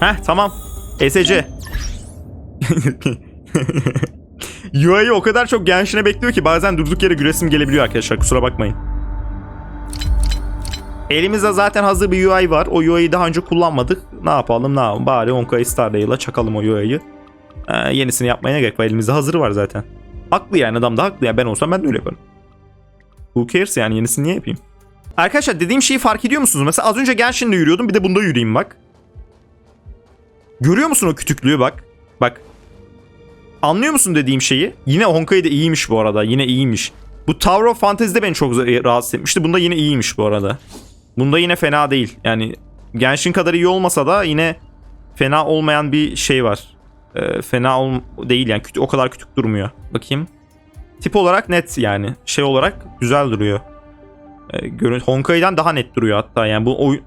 Heh tamam. SC. UI'yi o kadar çok gençine bekliyor ki bazen durduk yere güresim gelebiliyor arkadaşlar kusura bakmayın. Elimizde zaten hazır bir UI var. O UI'yi daha önce kullanmadık. Ne yapalım ne yapalım. Bari Honkai Star çakalım o UI'yi. Ee, yenisini yapmaya ne gerek var. Elimizde hazırı var zaten. Haklı yani adam da haklı. ya ben olsam ben de öyle yaparım. Who cares yani yenisini niye yapayım? Arkadaşlar dediğim şeyi fark ediyor musunuz? Mesela az önce Genshin'de yürüyordum bir de bunda yürüyeyim bak. Görüyor musun o kütüklüğü bak. Bak. Anlıyor musun dediğim şeyi? Yine Honkai de iyiymiş bu arada. Yine iyiymiş. Bu Tower of Fantasy'de beni çok rahatsız etmişti. Bunda yine iyiymiş bu arada. Bunda yine fena değil. Yani Genshin kadar iyi olmasa da yine fena olmayan bir şey var. Ee, fena ol değil yani o kadar küçük durmuyor. Bakayım. Tip olarak net yani. Şey olarak güzel duruyor. Ee, görün Honkai'den daha net duruyor hatta. Yani bu oyun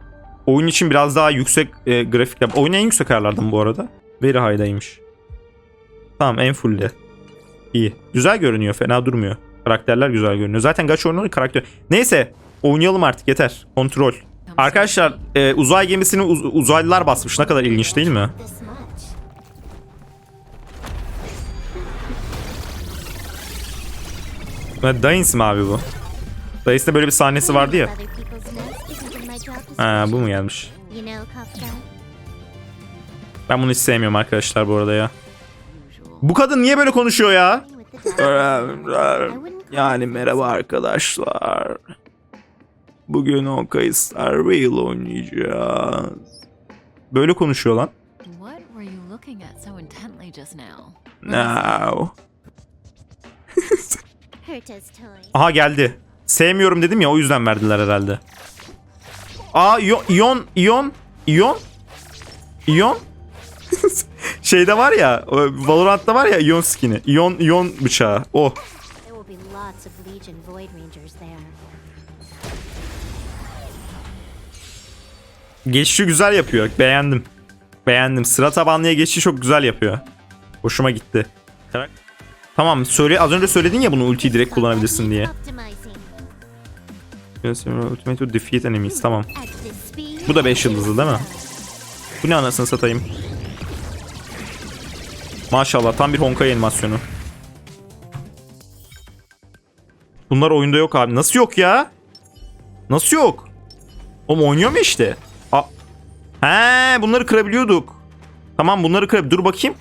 oyun için biraz daha yüksek e, grafikler. Oyun en yüksek ayarlardan bu arada. Very high'daymış. Tamam en full'de. İyi. Güzel görünüyor. Fena durmuyor. Karakterler güzel görünüyor. Zaten gacha oyunları karakter. Neyse. Oynayalım artık yeter. Kontrol. Arkadaşlar e, uzay gemisini uz- uzaylılar basmış. Ne kadar ilginç değil mi? Dains'i mi abi bu? Dains'te böyle bir sahnesi vardı ya. Ha bu mu gelmiş? Ben bunu hiç sevmiyorum arkadaşlar bu arada ya. Bu kadın niye böyle konuşuyor ya? Yani merhaba arkadaşlar. Bugün Honkai Star Rail oynayacağız. Böyle konuşuyor lan. Now? Aha geldi. Sevmiyorum dedim ya o yüzden verdiler herhalde. Aa İyon İyon İyon İyon İyon Şeyde var ya Valorant'ta var ya İyon skin'i. İyon İyon bıçağı. O. There will be lots of Legion Void Rangers there. Geçişi güzel yapıyor. Beğendim. Beğendim. Sıra tabanlıya geçişi çok güzel yapıyor. Hoşuma gitti. Tamam söyle az önce söyledin ya bunu ultiyi direkt kullanabilirsin diye. Optimizing. Ultimate to defeat enemies tamam. Bu da 5 yıldızlı değil mi? Bu ne anasını satayım. Maşallah tam bir Honkai animasyonu. Bunlar oyunda yok abi. Nasıl yok ya? Nasıl yok? Oğlum oynuyor mu işte? A He, bunları kırabiliyorduk. Tamam bunları kırab. Dur bakayım.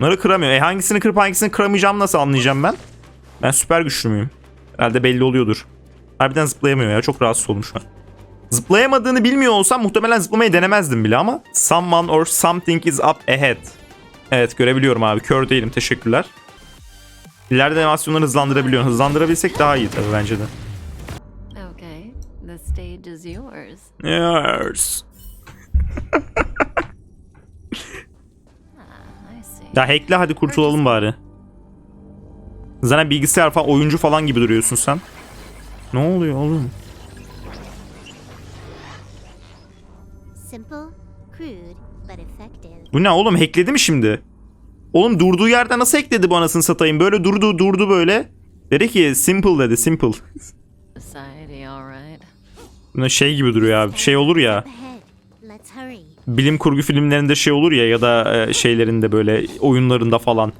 Bunları kıramıyor. E hangisini kırıp hangisini kıramayacağım nasıl anlayacağım ben? Ben süper güçlü müyüm? Herhalde belli oluyordur. Harbiden zıplayamıyor ya. Çok rahatsız oldum şu an. Zıplayamadığını bilmiyor olsam muhtemelen zıplamayı denemezdim bile ama someone or something is up ahead. Evet görebiliyorum abi. Kör değilim. Teşekkürler. İleride animasyonları hızlandırabiliyorsun. Hızlandırabilsek daha iyi tabii bence de. Okay, the stage is yours. I see. Ya hackle hadi kurtulalım bari. Zaten bilgisayar falan oyuncu falan gibi duruyorsun sen. Ne oluyor oğlum? Simple, crude, but effective. Bu ne oğlum hackledi mi şimdi? Oğlum durduğu yerde nasıl hackledi bu anasını satayım? Böyle durdu durdu böyle. Dedi ki simple dedi simple. Ne şey gibi duruyor abi. Şey olur ya. Bilim kurgu filmlerinde şey olur ya ya da e, şeylerinde böyle oyunlarında falan.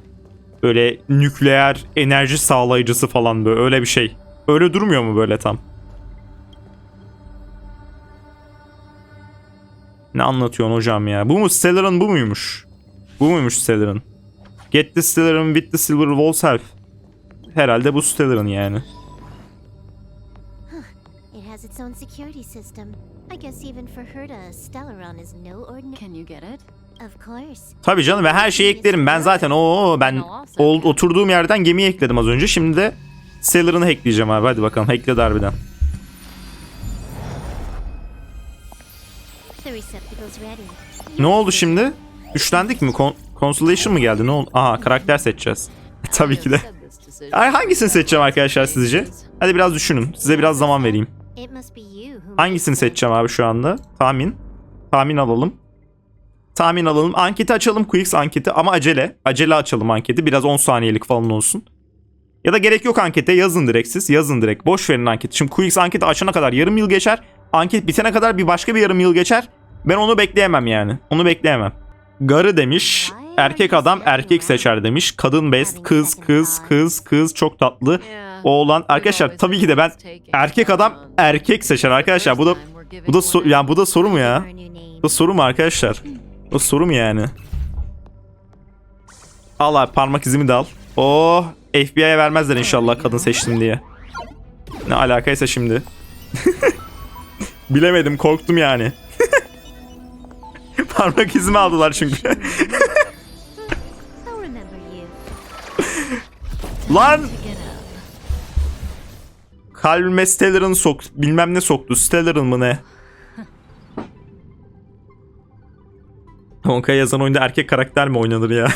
Böyle nükleer enerji sağlayıcısı falan böyle öyle bir şey. Öyle durmuyor mu böyle tam? Ne anlatıyorsun hocam ya? Bu mu Stellar'ın bu muymuş? Bu muymuş Stellar'ın? Get the Stellar'ın with the silver walls help. Herhalde bu Stellar'ın yani. It has its own security system. I guess even for Herta, Stellaron is no ordinary. Can you get it? Of course. Tabii canım ve her şeyi eklerim. Ben zaten o ben oturduğum yerden gemiyi ekledim az önce. Şimdi de Sailor'ını hackleyeceğim abi. Hadi bakalım hackle ready. Ne oldu şimdi? Güçlendik mi? Con- Consolation mı geldi? Ne oldu? Aha karakter seçeceğiz. Tabii ki de. Ay hangisini seçeceğim arkadaşlar sizce? Hadi biraz düşünün. Size biraz zaman vereyim. Hangisini seçeceğim abi şu anda? Tahmin. Tahmin alalım. Tahmin alalım. Anketi açalım. Quicks anketi ama acele. Acele açalım anketi. Biraz 10 saniyelik falan olsun. Ya da gerek yok ankete. Yazın direkt siz. Yazın direkt. Boş verin anketi. Şimdi Quicks anketi açana kadar yarım yıl geçer. Anket bitene kadar bir başka bir yarım yıl geçer. Ben onu bekleyemem yani. Onu bekleyemem. Garı demiş. Erkek adam erkek seçer demiş. Kadın best. Kız kız kız kız çok tatlı. Oğlan arkadaşlar tabii ki de ben erkek adam erkek seçer arkadaşlar. Bu da bu da so- yani bu da soru mu ya? Bu da soru mu arkadaşlar? Bu soru mu yani? Al abi parmak izimi de al. Oh FBI'ye vermezler inşallah kadın seçtim diye. Ne alakaysa şimdi. Bilemedim korktum yani. parmak izimi aldılar çünkü. Lan kalbime Stellar'ın sok bilmem ne soktu. Stellar'ın mı ne? Honka yazan oyunda erkek karakter mi oynanır ya?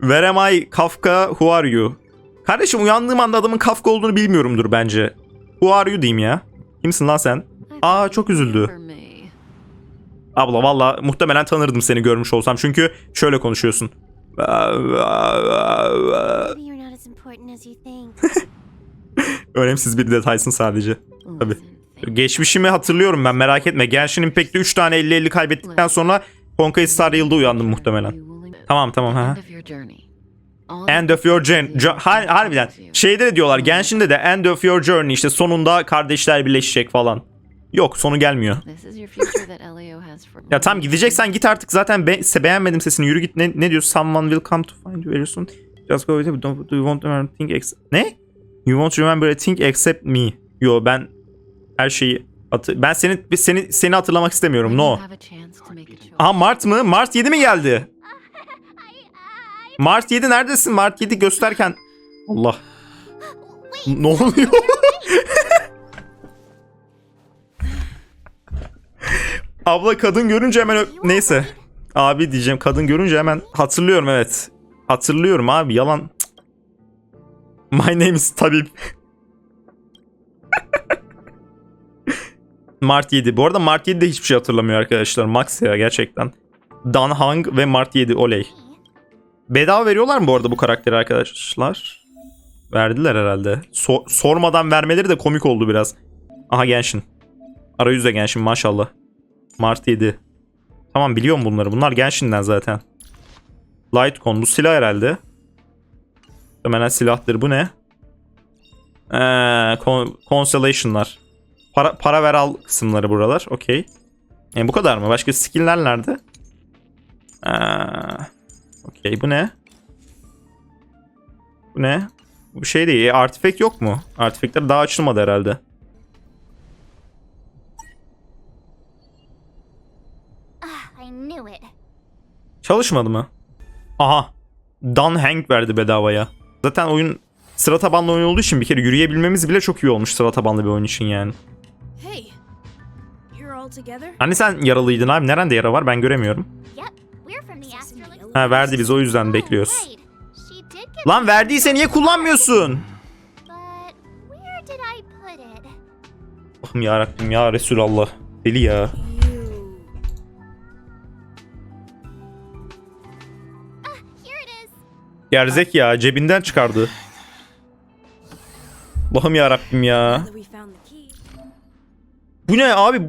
Where am I? Kafka, who are you? Kardeşim uyandığım anda adamın Kafka olduğunu bilmiyorumdur bence. Are you diyeyim ya. Kimsin lan sen? Aa çok üzüldü. Abla valla muhtemelen tanırdım seni görmüş olsam. Çünkü şöyle konuşuyorsun. Önemsiz bir detaysın sadece. Tabii. Geçmişimi hatırlıyorum ben merak etme. Genshin Impact'te 3 tane 50-50 kaybettikten sonra Honkai Star Yıl'da uyandım muhtemelen. Tamam tamam ha. End of your journey. Jo- har- harbiden. Şeyde de diyorlar Genshin'de de end of your journey işte sonunda kardeşler birleşecek falan. Yok sonu gelmiyor. Ya tam gideceksen git artık zaten be- beğenmedim sesini yürü git ne, ne diyor someone will come to find you very soon. Just go with it. Don't, do you want to remember thing ex- Ne? You won't remember a thing except me. Yo ben her şeyi hatı- ben seni seni seni hatırlamak istemiyorum. No. Aha Mart mı? Mart 7 mi geldi? Mart 7 neredesin? Mart 7 gösterken. Allah. Ne oluyor? Abla kadın görünce hemen öp... Neyse. Abi diyeceğim kadın görünce hemen hatırlıyorum evet. Hatırlıyorum abi yalan. My name is Tabip. Mart 7. Bu arada Mart 7 de hiçbir şey hatırlamıyor arkadaşlar. Max ya gerçekten. Dan Hang ve Mart 7 oley. Bedava veriyorlar mı bu arada bu karakteri arkadaşlar? Verdiler herhalde. So- sormadan vermeleri de komik oldu biraz. Aha Genshin. Arayüzde Genshin maşallah. Mart 7. Tamam biliyorum bunları. Bunlar Genshin'den zaten. Lightcon bu silah herhalde. Hemen silahtır. Bu ne? Ee, con- Constellation'lar. Para, para ver al kısımları buralar. Okey. E, bu kadar mı? Başka skill'ler nerede? Ee, Okey bu ne? Bu ne? Bu şey değil. E, artifact yok mu? Artifaktler daha açılmadı herhalde. Ah, I knew it. Çalışmadı mı? Aha. Dan Hank verdi bedavaya. Zaten oyun sıra tabanlı oyun olduğu için bir kere yürüyebilmemiz bile çok iyi olmuş sıra tabanlı bir oyun için yani. Hey, you're all together? Hani sen yaralıydın abi. Nerede yara var ben göremiyorum. Yep, Ha verdi biz o yüzden bekliyoruz. Lan verdiyse niye kullanmıyorsun? Allah'ım ya Rabbim ya Resulallah. Deli ya. Gerzek ya cebinden çıkardı. Allah'ım ya Rabbim ya. Bu ne abi?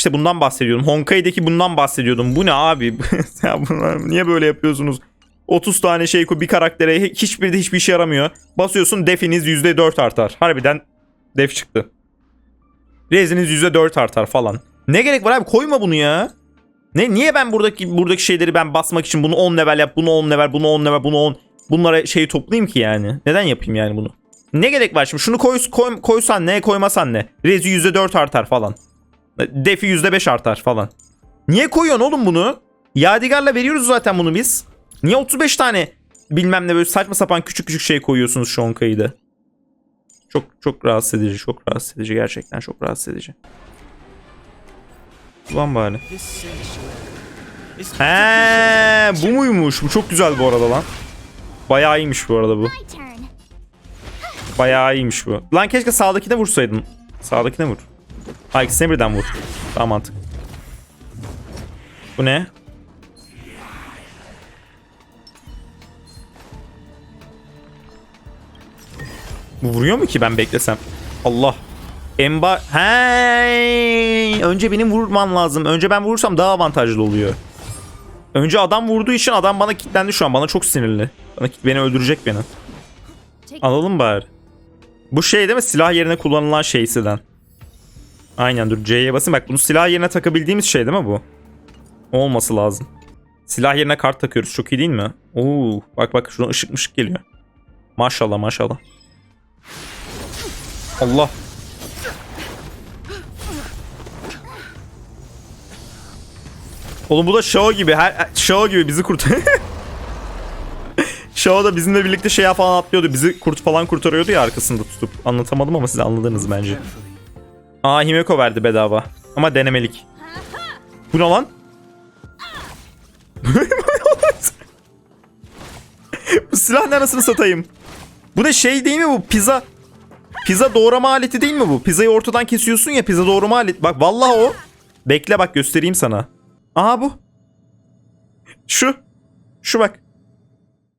İşte bundan bahsediyordum. Honkai'deki bundan bahsediyordum. Bu ne abi? ya bunlar niye böyle yapıyorsunuz? 30 tane şey bir karaktere hiçbiri de hiçbir işe yaramıyor. Basıyorsun definiz %4 artar. Harbiden def çıktı. Reziniz %4 artar falan. Ne gerek var abi? Koyma bunu ya. Ne niye ben buradaki buradaki şeyleri ben basmak için bunu 10 level yap, bunu 10 level, bunu 10 level, bunu 10 bunlara şey toplayayım ki yani? Neden yapayım yani bunu? Ne gerek var şimdi? Şunu koy, koy koysan ne, koymasan ne? Rezi %4 artar falan. Defi %5 artar falan. Niye koyuyorsun oğlum bunu? Yadigarla veriyoruz zaten bunu biz. Niye 35 tane bilmem ne böyle saçma sapan küçük küçük şey koyuyorsunuz şu Honkai'de? Çok çok rahatsız edici, çok rahatsız edici gerçekten çok rahatsız edici. Ulan bari. He, bu muymuş? Bu çok güzel bu arada lan. Bayağı iyiymiş bu arada bu. Bayağı iyiymiş bu. Lan keşke sağdakine vursaydın. Sağdakine vur. Ha ikisine birden vur. Daha mantık. Bu ne? Bu vuruyor mu ki ben beklesem? Allah. Emba... Hey! Önce benim vurman lazım. Önce ben vurursam daha avantajlı oluyor. Önce adam vurduğu için adam bana kilitlendi şu an. Bana çok sinirli. Bana, beni öldürecek beni. Alalım bari. Bu şey değil mi? Silah yerine kullanılan şeysiden. Aynen dur C'ye basın. Bak bunu silah yerine takabildiğimiz şey değil mi bu? Olması lazım. Silah yerine kart takıyoruz. Çok iyi değil mi? Oo, bak bak şuradan ışık mışık geliyor. Maşallah maşallah. Allah. Oğlum bu da Shao gibi. Her, Shao gibi bizi kurtar. Shao da bizimle birlikte şey falan atlıyordu. Bizi kurt falan kurtarıyordu ya arkasında tutup. Anlatamadım ama siz anladınız bence. Aa Himeko verdi bedava. Ama denemelik. Bu ne lan? bu silah ne anasını satayım? Bu ne şey değil mi bu? Pizza. Pizza doğrama aleti değil mi bu? Pizzayı ortadan kesiyorsun ya pizza doğrama aleti. Bak vallahi o. Bekle bak göstereyim sana. Aha bu. Şu. Şu bak.